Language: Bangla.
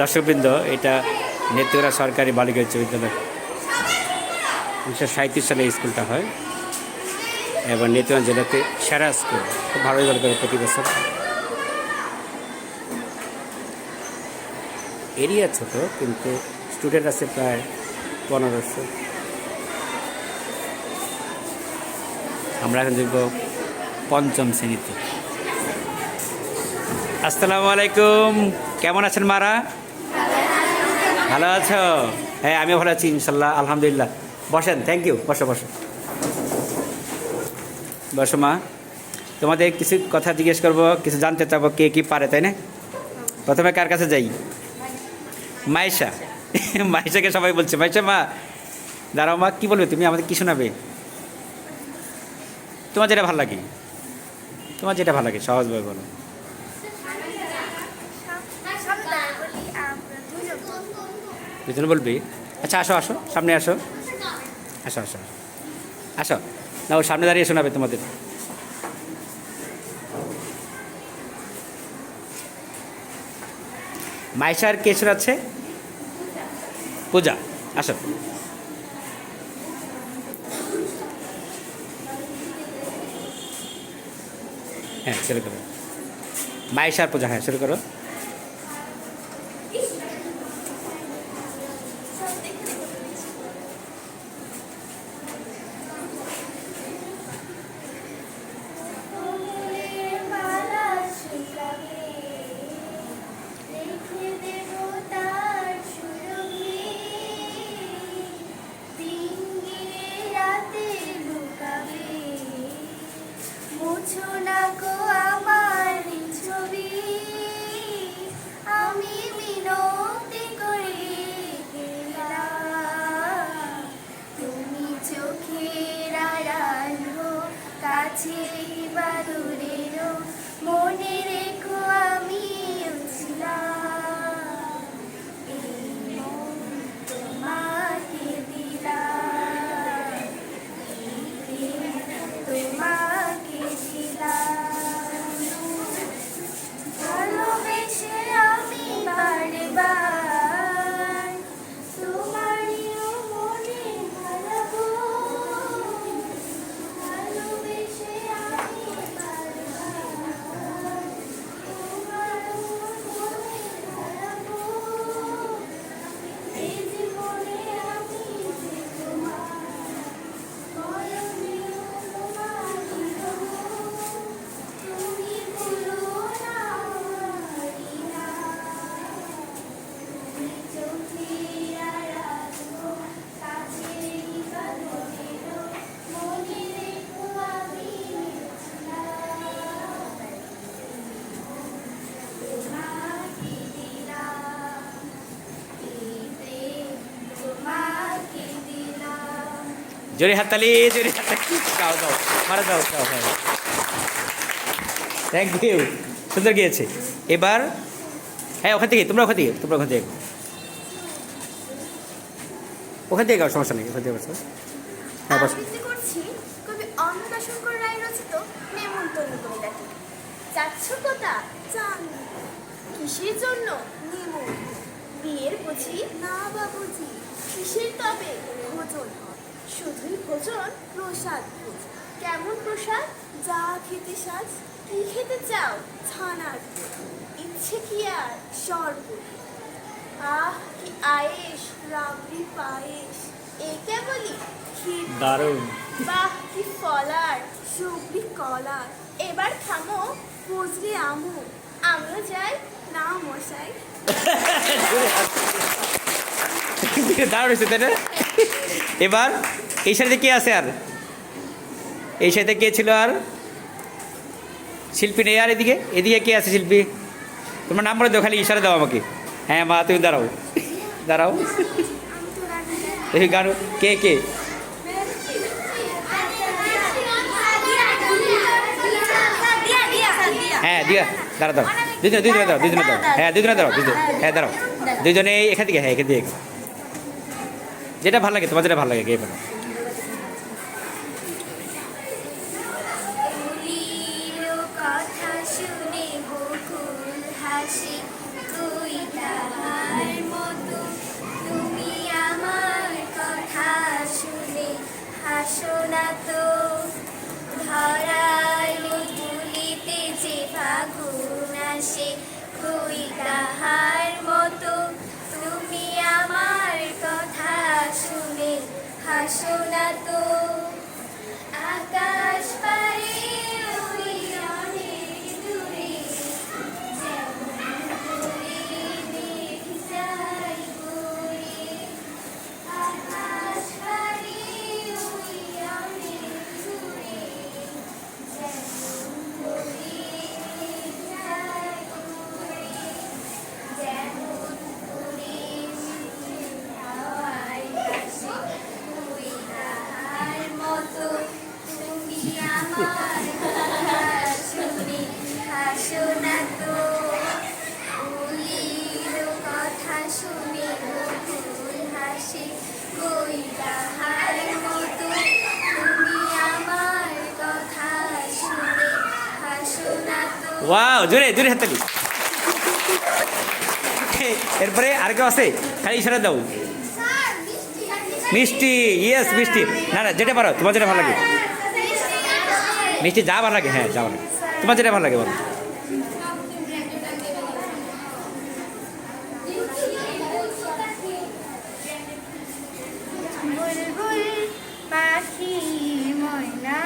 দর্শকবৃন্দ, এটা নেত্রকোনা সরকারি বালিকা উচ্চ বিদ্যালয় উনিশশো সাঁত্রিশ সালে স্কুলটা হয় এবং নেত্রকোনা জেলাতে সেরা স্কুল। খুব ভালো রেজাল্ট করে প্রতি বছর। এরিয়া ছোট, কিন্তু স্টুডেন্ট আছে প্রায় পনেরোশো আমরা এখন দেখব পঞ্চম শ্রেণীতে। আসসালামু আলাইকুম। কেমন আছেন মারা? ভালো আছো? হ্যাঁ আমিও ভালো আছি, ইনশাল্লাহ, আলহামদুলিল্লাহ। বসেন থ্যাংক ইউ বসো বসো। বসো, মা। তোমাদের কিছু কথা জিজ্ঞেস করব, কিছু জানতে চাবো, কে কি পারে, তাই না? প্রথমে কার কাছে যাই? মাইশা মাইশাকে সবাই বলছে মাইশা মা, দাঁড়াও, মা, কী বলবে তুমি? আমাদের কি শোনাবে? তোমার যেটা ভালো লাগে, তোমার যেটা ভালো লাগে, সহজভাবে বলো। দুজনে বলবি আচ্ছা আসো আসো, সামনে আসো। আসো আসো আসো। না ও সামনে দাঁড়িয়ে শোনাবে তোমাদের। মাইশার কে শোনাচ্ছে? পূজা, আসো। হ্যাঁ শুরু করো। মাইশার পূজা হ্যাঁ শুরু করো। মুছো গো আমার ছবি। আমি করি তুমি চোখের কাছে বা জোরে হাততালি জোরে হাততালি। দাও দাও মারা দাও দাও থ্যাংক ইউ সুন্দর গিয়েছে। এবার হ্যাঁ ওখান থেকে, তোমরা ওখান থেকে, তোমরা ওখান থেকে। ওখান থেকে গাও সমস্যা নেই, ওখান থেকে বসো হ্যাঁ বসো। কিসের জন্য? বিয়ের বুঝি? না কিসের তবে? ভোজন। শুধুই ভোজন প্রসাদ কেমন প্রসাদ? যা খেতে সাজ কি খেতে চাও? ছানার। ইচ্ছে কি আর? সর্বপুর আহ কি আয়েশ রাবড়ি পায়েস এ কেবলই ক্ষীর দারুণ। বাহ কি ফলার সবরি কলার। এবার থামো ফজরে আমু। আমিও যাই না মশাই। দারুণ হয়েছে তাই না? এবার এই সাইডে কে আছে আর? এই সাইডে কে ছিল আর? শিল্পী নেই আর এদিকে? এদিকে কে আছে শিল্পী? তোমার নাম বলে দাও, খালি ইশারা দাও আমাকে। হ্যাঁ মা, তুমি দাঁড়াও। দাঁড়াও। এই গান, কে কে? হ্যাঁ দিয়া, দাঁড়া দাও। দুজনে দুজনে দাও দুজনে দাও হ্যাঁ দুজনে দাও দুজনে হ্যাঁ দাঁড়াও। দুজনে এখান থেকে হ্যাঁ এখান থেকে। যেটা ভালো লাগে, তোমার যেটা ভালো লাগে, কে বলো? বাসনা তো। ওয়াও জোরে জোরে হাততালি এরপরে আর কেউ আছে? খালি ইশারা দাও। মিষ্টি ইয়েস মিষ্টি। না না, যেটা পারো, তোমার যেটা ভালো লাগে। মিষ্টি যা ভালো লাগে হ্যাঁ যা ভালো লাগে তোমার যেটা ভালো লাগে, বলো। পাখি ময়না